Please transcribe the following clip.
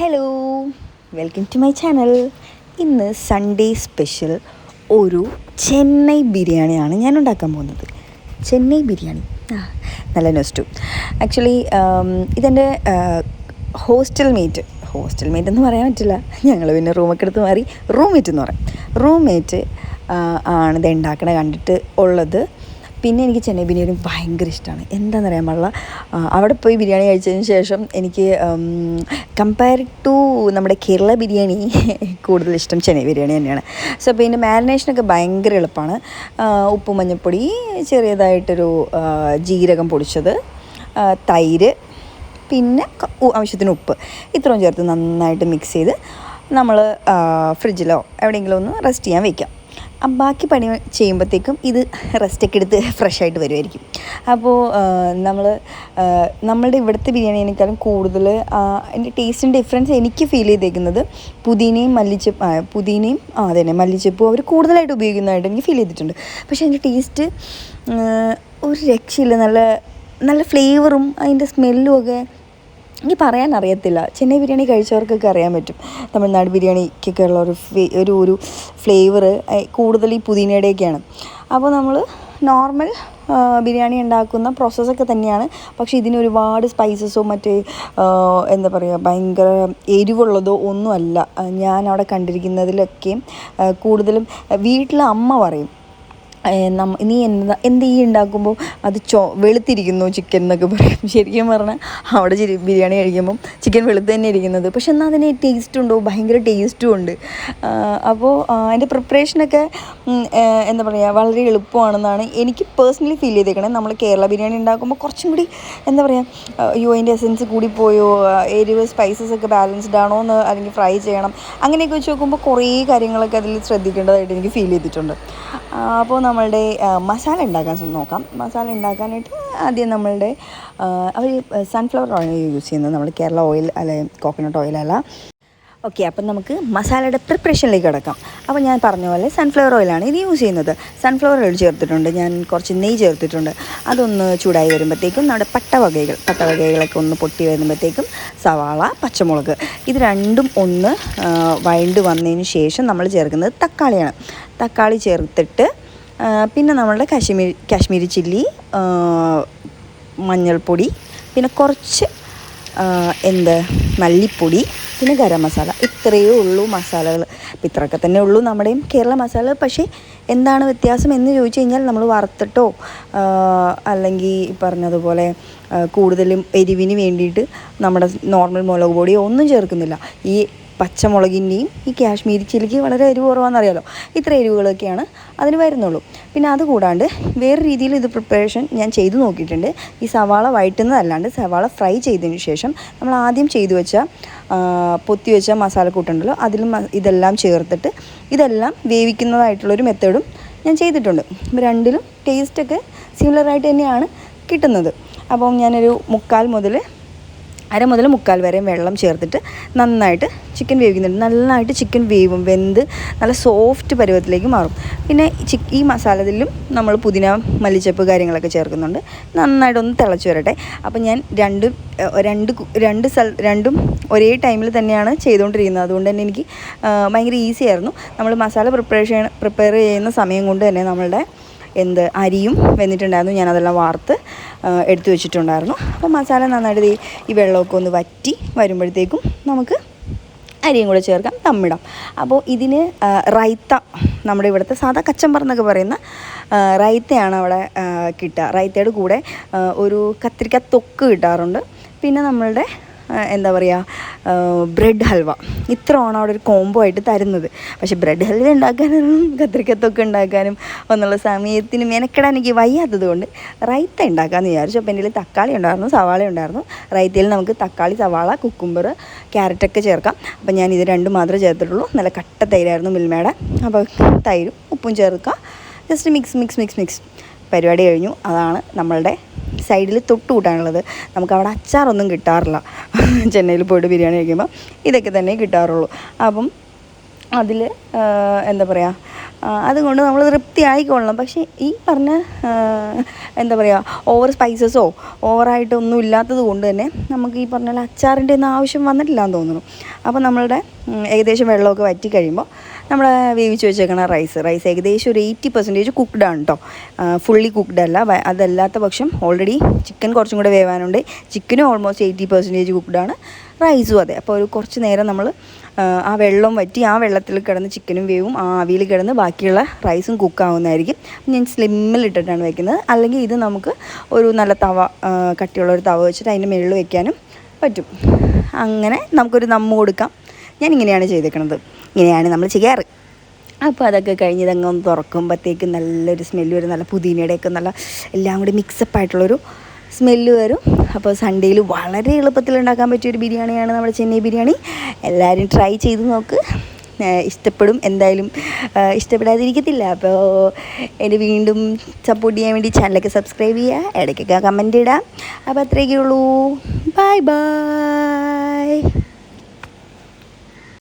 Hello welcome to my channel ഇന്ന് Sunday special ഒരു ചെന്നൈ ബിരിയാണിയാണ് ഞാൻ ഉണ്ടാക്കാൻ പോകുന്നത്. ചെന്നൈ ബിരിയാണി. നല്ല നെസ്റ്റു ആക്ച്വലി ഇതെന്റെ ഹോസ്റ്റൽ മേറ്റ് ഹോസ്റ്റൽ മേറ്റ് എന്ന് പറയാൻ പറ്റില്ല. ഞങ്ങൾ പിന്നെ റൂമൊക്കെ എടുത്ത് മാറി റൂംമേറ്റ് എന്ന് പറയാം. റൂംമേറ്റ് ആണ് ഇത് ഉണ്ടാക്കണ കണ്ടിട്ട് ഉള്ളത്. പിന്നെ എനിക്ക് ചെന്നൈ ബിരിയാണി ഭയങ്കര ഇഷ്ടമാണ് എന്താണെന്ന് അറിയാൻ പാടില്ല അവിടെ പോയി ബിരിയാണി കഴിച്ചതിന് ശേഷം എനിക്ക് കമ്പയർ ടു നമ്മുടെ കേരള ബിരിയാണി കൂടുതൽ ഇഷ്ടം ചെന്നൈ ബിരിയാണി തന്നെയാണ്. സോ പിന്നെ മാരിനേഷനൊക്കെ ഭയങ്കര എളുപ്പമാണ്. ഉപ്പ് മഞ്ഞൾപ്പൊടി ചെറിയതായിട്ടൊരു ജീരകം പൊടിച്ചത് തൈര് പിന്നെ ആവശ്യത്തിന് ഉപ്പ്. ഇത്രയും ചേർത്ത് നന്നായിട്ട് മിക്സ് ചെയ്ത് നമ്മൾ ഫ്രിഡ്ജിലോ എവിടെയെങ്കിലും ഒന്ന് റെസ്റ്റ് ചെയ്യാൻ വെക്കാം. ആ ബാക്കി പണി ചെയ്യുമ്പോഴത്തേക്കും ഇത് റെസ്റ്റൊക്കെ എടുത്ത് ഫ്രഷ് ആയിട്ട് വരുമായിരിക്കും അപ്പോൾ നമ്മൾ നമ്മളുടെ ഇവിടുത്തെ ബിരിയാണിയേക്കാളും കൂടുതൽ അതിന്റെ ടേസ്റ്റിന്റെ ഡിഫറൻസ് എനിക്ക് ഫീൽ ചെയ്തേക്കുന്നത് പുതിനയും മല്ലിച്ചപ്പ് പുതിനയും ആ അതെ മല്ലിച്ചപ്പും അവർ കൂടുതലായിട്ട് ഉപയോഗിക്കുന്നതായിട്ട് എനിക്ക് ഫീൽ ചെയ്തിട്ടുണ്ട്. പക്ഷേ അതിന്റെ ടേസ്റ്റ് ഒരു രക്ഷയില്ല. നല്ല നല്ല ഫ്ലേവറും അതിന്റെ സ്മെല്ലും ഒക്കെ എനിക്ക് പറയാൻ അറിയത്തില്ല. ചെന്നൈ ബിരിയാണി കഴിച്ചവർക്കൊക്കെ അറിയാൻ പറ്റും. തമിഴ്നാട് ബിരിയാണിക്കൊക്കെ ഉള്ള ഒരു ഒരു ഒരു ഫ്ലേവർ കൂടുതൽ ഈ പുതിനയുടെയൊക്കെയാണ്. അപ്പോൾ നമ്മൾ നോർമൽ ബിരിയാണി ഉണ്ടാക്കുന്ന പ്രോസസ്സൊക്കെ തന്നെയാണ്. പക്ഷേ ഇതിന് ഒരുപാട് സ്പൈസസോ മറ്റേ എന്താ പറയുക ഭയങ്കര എരിവുള്ളതോ ഒന്നുമല്ല. ഞാൻ അവിടെ കണ്ടിരിക്കുന്നതിലൊക്കെ കൂടുതലും വീട്ടിൽ അമ്മ പറയും നീ എന്താ എന്ത് ഈ ഉണ്ടാക്കുമ്പോൾ അത് ചോ വെളുത്തിരിക്കുന്നു ചിക്കൻ എന്നൊക്കെ പറയും. ശരിക്കും പറഞ്ഞാൽ അവിടെ ബിരിയാണി കഴിക്കുമ്പം ചിക്കൻ വെളുത്ത് തന്നെ ഇരിക്കുന്നത്. പക്ഷെ എന്നാൽ അതിന് ടേസ്റ്റ് ഉണ്ടോ? ഭയങ്കര ടേസ്റ്റും ഉണ്ട്. അപ്പോൾ അതിന്റെ പ്രിപ്പറേഷനൊക്കെ എന്താ പറയുക വളരെ എളുപ്പമാണെന്നാണ് എനിക്ക് പേഴ്സണലി ഫീൽ ചെയ്തേക്കണേ. നമ്മൾ കേരള ബിരിയാണി ഉണ്ടാക്കുമ്പോൾ കുറച്ചും കൂടി എന്താ പറയുക അയ്യോ അതിന്റെ എസൻസ് കൂടി പോയോ എരിവ് സ്പൈസസ് ഒക്കെ ബാലൻസ്ഡ് ആണോ എന്ന് അല്ലെങ്കിൽ ഫ്രൈ ചെയ്യണം. അങ്ങനെയൊക്കെ വെച്ച് നോക്കുമ്പോൾ കുറേ കാര്യങ്ങളൊക്കെ അതിൽ ശ്രദ്ധിക്കേണ്ടതായിട്ട് എനിക്ക് ഫീൽ ചെയ്തിട്ടുണ്ട്. അപ്പോൾ നമ്മളുടെ മസാല ഉണ്ടാക്കാൻ നോക്കാം. മസാല ഉണ്ടാക്കാനായിട്ട് ആദ്യം നമ്മളുടെ അവർ സൺഫ്ലവർ ഓയിൽ യൂസ് ചെയ്യുന്നത് നമ്മൾ കേരള ഓയിൽ അല്ലെ കോക്കനട്ട് ഓയിലല്ല ഓക്കെ അപ്പം നമുക്ക് മസാലയുടെ പ്രിപ്പറേഷനിലേക്ക് കിടക്കാം. അപ്പോൾ ഞാൻ പറഞ്ഞ പോലെ സൺഫ്ലവർ ഓയിലാണ് ഇത് യൂസ് ചെയ്യുന്നത്. സൺഫ്ലവർ ഓയിൽ ചേർത്തിട്ടുണ്ട് ഞാൻ കുറച്ച് നെയ്യ് ചേർത്തിട്ടുണ്ട്. അതൊന്ന് ചൂടായി വരുമ്പോഴത്തേക്കും നമ്മുടെ പട്ടവകകൾ പട്ടവകകളൊക്കെ ഒന്ന് പൊട്ടി വരുമ്പോഴത്തേക്കും സവാള പച്ചമുളക്. ഇത് രണ്ടും ഒന്ന് വഴണ്ട് വന്നതിന് ശേഷം നമ്മൾ ചേർക്കുന്നത് തക്കാളിയാണ്. തക്കാളി ചേർത്തിട്ട് പിന്നെ നമ്മളുടെ കാശ്മീരി കാശ്മീരി ചില്ലി മഞ്ഞൾപ്പൊടി പിന്നെ കുറച്ച് എന്ത് മല്ലിപ്പൊടി പിന്നെ ഗരം മസാല. ഇത്രയേ ഉള്ളൂ മസാലകൾ അപ്പം ഇത്രയൊക്കെ തന്നെ ഉള്ളൂ നമ്മുടെയും കേരള മസാല പക്ഷേ എന്താണ് വ്യത്യാസം എന്ന് ചോദിച്ചു കഴിഞ്ഞാൽ നമ്മൾ വറുത്തിട്ടോ അല്ലെങ്കിൽ പറഞ്ഞതുപോലെ കൂടുതലും എരിവിന് വേണ്ടിയിട്ട് നമ്മുടെ നോർമൽ മുളക് പൊടിയോ ഒന്നും ചേർക്കുന്നില്ല. ഈ പച്ചമുളകിന്റെയും ഈ കാശ്മീരി ചില്ലിക്ക് വളരെ എരിവ് കുറവാണെന്നറിയാലോ ഇത്ര എരിവുകളൊക്കെയാണ് അതിന് വരുന്നുള്ളൂ. പിന്നെ അതുകൂടാണ്ട് വേറെ രീതിയിൽ ഇത് പ്രിപ്പറേഷൻ ഞാൻ ചെയ്തു നോക്കിയിട്ടുണ്ട്. ഈ സവാള വഴറ്റുന്നതല്ലാണ്ട് സവാള ഫ്രൈ ചെയ്തതിന് ശേഷം നമ്മൾ ആദ്യം ചെയ്തു വെച്ച പൊത്തി വെച്ച മസാലക്കൂട്ടുണ്ടല്ലോ അതിലും മ- ഇതെല്ലാം ചേർത്തിട്ട് ഇതെല്ലാം വേവിക്കുന്നതായിട്ടുള്ളൊരു മെത്തേഡും ഞാൻ ചെയ്തിട്ടുണ്ട്. അപ്പോൾ രണ്ടിലും ടേസ്റ്റൊക്കെ സിമിലറായിട്ട് തന്നെയാണ് കിട്ടുന്നത്. അപ്പം ഞാനൊരു മുക്കാൽ മുതൽ അര മുതൽ മുക്കാൽ വരെയും വെള്ളം ചേർത്തിട്ട് നന്നായിട്ട് ചിക്കൻ വേവിക്കുന്നുണ്ട്. നന്നായിട്ട് ചിക്കൻ വേവും വെന്ത് നല്ല സോഫ്റ്റ് പരുവത്തിലേക്ക് മാറും. പിന്നെ ഈ മസാലയിലും നമ്മൾ പുതിന മല്ലിച്ചപ്പ് കാര്യങ്ങളൊക്കെ ചേർക്കുന്നുണ്ട്. നന്നായിട്ടൊന്ന് തിളച്ച് വരട്ടെ. അപ്പം ഞാൻ രണ്ട് രണ്ട് രണ്ട് സ്ഥല രണ്ടും ഒരേ ടൈമിൽ തന്നെയാണ് ചെയ്തുകൊണ്ടിരിക്കുന്നത് അതുകൊണ്ട് തന്നെ എനിക്ക് ഭയങ്കര ഈസി ആയിരുന്നു. നമ്മൾ മസാല പ്രിപ്പറേഷൻ പ്രിപ്പയർ ചെയ്യുന്ന സമയം കൊണ്ട് തന്നെ നമ്മളുടെ എന്ത് അരിയും വെന്നിട്ടുണ്ടായിരുന്നു ഞാനതെല്ലാം വാർത്ത് എടുത്തു വെച്ചിട്ടുണ്ടായിരുന്നു. അപ്പോൾ മസാല നന്നായിട്ട് ഈ വെള്ളമൊക്കെ ഒന്ന് വറ്റി വരുമ്പോഴത്തേക്കും നമുക്ക് അരിയും കൂടെ ചേർക്കാം തമ്മിടാം. അപ്പോൾ ഇതിന് റൈത്ത നമ്മുടെ ഇവിടുത്തെ സാധാ കച്ചമ്പർ എന്നൊക്കെ പറയുന്ന റൈത്തയാണ് അവിടെ കിട്ടുക. റൈത്തയുടെ കൂടെ ഒരു കത്തിരിക്ക തൊക്ക് കിട്ടാറുണ്ട്. പിന്നെ നമ്മളുടെ എന്താ പറയുക ബ്രെഡ് ഹൽവ. ഇത്രയാണ് അവിടെ ഒരു കോംബോ ആയിട്ട് തരുന്നത്. പക്ഷേ ബ്രെഡ് ഹൽവ ഉണ്ടാക്കാനും കത്തിരിക്കത്തൊക്കെ ഉണ്ടാക്കാനും എന്നുള്ള സമയത്തിന് മെനക്കെടാൻ എനിക്ക് വയ്യാത്തത് കൊണ്ട് റൈത്ത ഉണ്ടാക്കാമെന്ന് വിചാരിച്ചു. അപ്പോൾ എന്റെ തക്കാളി ഉണ്ടായിരുന്നു സവാള ഉണ്ടായിരുന്നു. റൈത്തയിൽ നമുക്ക് തക്കാളി സവാള കുക്കുംബർ ക്യാരറ്റൊക്കെ ചേർക്കാം. അപ്പോൾ ഞാൻ ഇത് രണ്ടും മാത്രമേ ചേർത്തിട്ടുള്ളൂ. നല്ല കട്ട തൈരായിരുന്നു മിൽമയുടെ. അപ്പോൾ തൈരും ഉപ്പും ചേർക്കുക. Just mix mix mix mix പരിപാടി കഴിഞ്ഞു. അതാണ് നമ്മളുടെ സൈഡിൽ തൊട്ട് കൂട്ടാനുള്ളത്. നമുക്ക് അവിടെ അച്ചാറൊന്നും കിട്ടാറില്ല. ചെന്നൈയിൽ പോയിട്ട് ബിരിയാണി കഴിക്കുമ്പോൾ ഇതൊക്കെ തന്നെ കിട്ടാറുള്ളൂ. അപ്പം അതിൽ എന്താ പറയുക അതുകൊണ്ട് നമ്മൾ തൃപ്തി ആയിക്കൊള്ളണം. പക്ഷേ ഈ പറഞ്ഞ എന്താ പറയുക ഓവർ സ്പൈസസോ ഓവറായിട്ടൊന്നും ഇല്ലാത്തത് കൊണ്ട് തന്നെ നമുക്ക് ഈ പറഞ്ഞ അച്ചാറിന്റെ ഒന്നും ആവശ്യം വന്നിട്ടില്ല എന്ന് തോന്നുന്നു. അപ്പോൾ നമ്മളുടെ ഏകദേശം വെള്ളമൊക്കെ വറ്റി കഴിയുമ്പോൾ നമ്മൾ വേവിച്ച് വെച്ചേക്കണ റൈസ് റൈസ് ഏകദേശം ഒരു എയ്റ്റി പെർസെന്റേജ് കുക്ക്ഡ് ആണ് കേട്ടോ ഫുള്ളി കുക്ക്ഡ് അല്ല അതല്ലാത്ത പക്ഷം ഓൾറെഡി ചിക്കൻ കുറച്ചും കൂടെ വേവാനുണ്ട്. ചിക്കനും ഓൾമോസ്റ്റ് എയ്റ്റി പെർസെന്റേജ് കുക്ക്ഡ് ആണ്. റൈസും അതെ. അപ്പോൾ ഒരു കുറച്ച് നേരം നമ്മൾ ആ വെള്ളം വറ്റി ആ വെള്ളത്തിൽ കിടന്ന് ചിക്കനും വേവും ആ ആവിയിൽ കിടന്ന് ബാക്കിയുള്ള റൈസും കുക്കാവുന്നതായിരിക്കും ഞാൻ സ്ലിമ്മിൽ ഇട്ടിട്ടാണ് വെക്കുന്നത്. അല്ലെങ്കിൽ ഇത് നമുക്ക് ഒരു നല്ല തവ കട്ടിയുള്ള ഒരു തവ വെച്ചിട്ട് അതിന്റെ മുകളിൽ വയ്ക്കാനും പറ്റും. അങ്ങനെ നമുക്കൊരു നമ്മ കൊടുക്കാം. ഞാൻ ഇങ്ങനെയാണ് ചെയ്തേക്കണത്. ഇങ്ങനെയാണ് നമ്മൾ ചെയ്യാറ്. അപ്പോൾ അതൊക്കെ കഴിഞ്ഞ് ഇതങ്ങ് ഒന്ന് തുറക്കുമ്പോഴത്തേക്കും നല്ലൊരു സ്മെല്ല് വരും. നല്ല പുതിനയുടെയൊക്കെ നല്ല എല്ലാം കൂടി മിക്സപ്പ് ആയിട്ടുള്ളൊരു സ്മെല്ല് വരും. അപ്പോൾ സൺഡേയിൽ വളരെ എളുപ്പത്തിൽ ഉണ്ടാക്കാൻ പറ്റിയ ഒരു ബിരിയാണിയാണ് നമ്മുടെ ചെന്നൈ ബിരിയാണി. എല്ലാവരും ട്രൈ ചെയ്ത് നോക്ക്. ഇഷ്ടപ്പെടും. എന്തായാലും ഇഷ്ടപ്പെടാതിരിക്കത്തില്ല. അപ്പോൾ എന്നെ വീണ്ടും സപ്പോർട്ട് ചെയ്യാൻ വേണ്ടി ചാനലൊക്കെ സബ്സ്ക്രൈബ് ചെയ്യുക. ഇടയ്ക്കൊക്കെ കമന്റ് ഇടാം. അപ്പോൾ അത്രയൊക്കെ ഉള്ളൂ ബൈ ബൈ